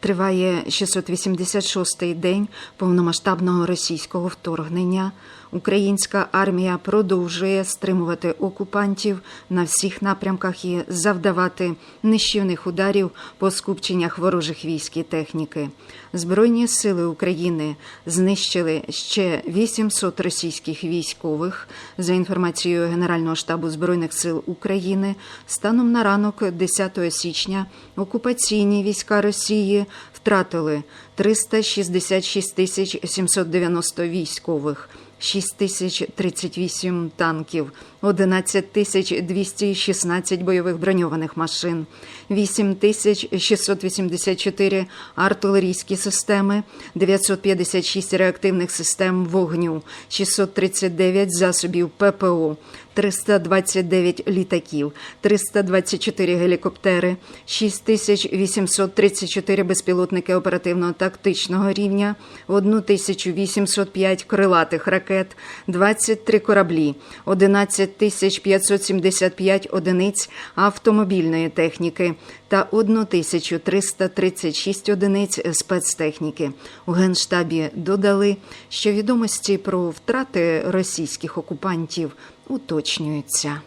Триває 686-й день повномасштабного російського вторгнення. Українська армія продовжує стримувати окупантів на всіх напрямках і завдавати нищівних ударів по скупченнях ворожих військ і техніки. Збройні сили України знищили ще 800 російських військових. За інформацією Генерального штабу збройних сил України, станом на ранок 10 січня окупаційні війська Росії втратили 366 тисяч 790 військових. 6038 танків, 11216 бойових броньованих машин, 8684 артилерійські системи, 956 реактивних систем вогню, 639 засобів ППО, 329 літаків, 324 гелікоптери, 6834 безпілотники оперативно-тактичного рівня, 1805 крилатих ракет, 23 кораблі, 11575 одиниць автомобільної техніки та 1336 одиниць спецтехніки. У Генштабі додали, що відомості про втрати російських окупантів уточнюються.